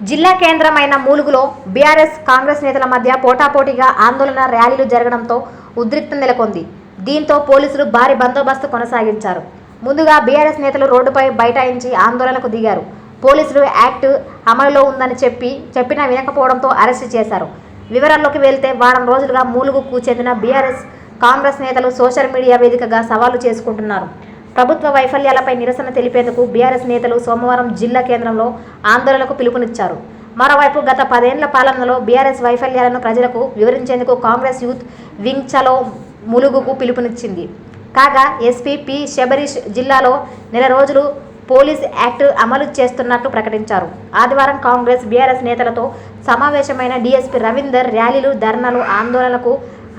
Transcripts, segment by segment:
జిల్లా కేంద్రమైన మూలుగులో బీఆర్ఎస్ కాంగ్రెస్ నేతల మధ్య పోటాపోటీగా ఆందోళన ర్యాలీలు జరగడంతో ఉద్రిక్త నెలకొంది. దీంతో పోలీసులు భారీ బందోబస్తు కొనసాగించారు. ముందుగా బీఆర్ఎస్ నేతలు రోడ్డుపై బైఠాయించి ఆందోళనకు దిగారు. పోలీసులు యాక్ట్ అమలులో ఉందని చెప్పి చెప్పినా వినకపోవడంతో అరెస్టు చేశారు. వివరాల్లోకి వెళ్తే వారం రోజులుగా మూలుగుకు చెందిన బీఆర్ఎస్ కాంగ్రెస్ నేతలు సోషల్ మీడియా వేదికగా సవాలు చేసుకుంటున్నారు. ప్రభుత్వ వైఫల్యాలపై నిరసన తెలిపేందుకు బీఆర్ఎస్ నేతలు సోమవారం జిల్లా కేంద్రంలో ఆందోళనకు పిలుపునిచ్చారు. మరోవైపు గత పదేళ్ళ పాలనలో బీఆర్ఎస్ వైఫల్యాలను ప్రజలకు వివరించేందుకు కాంగ్రెస్ యూత్ వింగ్ చలో ములుగుకు పిలుపునిచ్చింది. కాగా ఎస్పీ పి శబరీష్ జిల్లాలో నెల రోజులు పోలీస్ యాక్ట్ అమలు చేస్తున్నట్లు ప్రకటించారు. ఆదివారం కాంగ్రెస్ బీఆర్ఎస్ నేతలతో సమావేశమైన డీఎస్పీ రవీందర్ ర్యాలీలు ధర్నాలు ఆందోళనలకు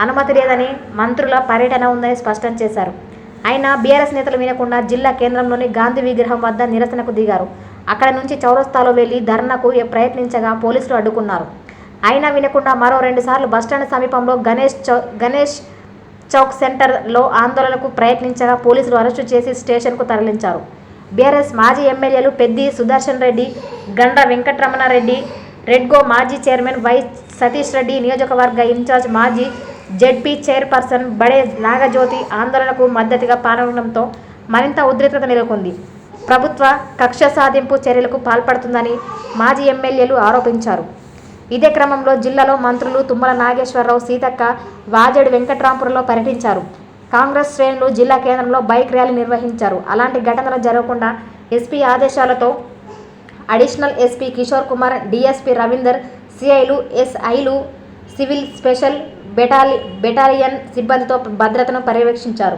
అనుమతి లేదని మంత్రుల పర్యటన ఉందని స్పష్టం చేశారు. అయినా బీఆర్ఎస్ నేతలు వినకుండా జిల్లా కేంద్రంలోని గాంధీ విగ్రహం వద్ద నిరసనకు దిగారు. అక్కడ నుంచి చౌరస్తాలో వెళ్ళి ధర్నాకు ప్రయత్నించగా పోలీసులు అడ్డుకున్నారు. అయినా వినకుండా మరో రెండుసార్లు బస్టాండ్ సమీపంలో గణేష్ చౌ గణేష్ చౌక్ సెంటర్లో ఆందోళనకు ప్రయత్నించగా పోలీసులు అరెస్టు చేసి స్టేషన్కు తరలించారు. బీఆర్ఎస్ మాజీ ఎమ్మెల్యేలు పెద్ది సుదర్శన్ రెడ్డి గండ వెంకటరమణారెడ్డి రెడ్గో మాజీ చైర్మన్ వై సతీష్ రెడ్డి నియోజకవర్గ ఇన్ఛార్జ్ మాజీ జెడ్పీ చైర్పర్సన్ బడే నాగజ్యోతి ఆందోళనకు మద్దతుగా పాల్గొనడంతో మరింత ఉద్రిక్తత నెలకొంది. ప్రభుత్వ కక్ష సాధింపు చర్యలకు పాల్పడుతుందని మాజీ ఎమ్మెల్యేలు ఆరోపించారు. ఇదే క్రమంలో జిల్లాలో మంత్రులు తుమ్మల నాగేశ్వరరావు సీతక్క వాజేడు వెంకట్రాంపురంలో పర్యటించారు. కాంగ్రెస్ శ్రేణులు జిల్లా కేంద్రంలో బైక్ ర్యాలీ నిర్వహించారు. అలాంటి ఘటనలు జరగకుండా ఎస్పీ ఆదేశాలతో additional SP Kishore Kumar DSP Ravinder సిఐలు ఎస్ఐలు సివిల్ స్పెషల్ బెటాలి బెటాలియన్ సిబ్బందితో భద్రతను పర్యవేక్షించారు.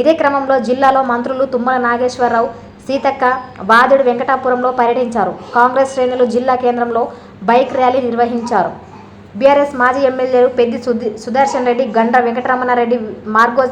ఇదే క్రమంలో జిల్లాలో మంత్రులు తుమ్మల నాగేశ్వరరావు సీతక్క వాదుడు వెంకటాపురంలో పర్యటించారు. కాంగ్రెస్ శ్రేణులు జిల్లా కేంద్రంలో బైక్ ర్యాలీ నిర్వహించారు. బీఆర్ఎస్ మాజీ ఎమ్మెల్యేలు పెద్ది సుది సుదర్శన్ రెడ్డి గండ్ర వెంకటరమణారెడ్డి మార్గో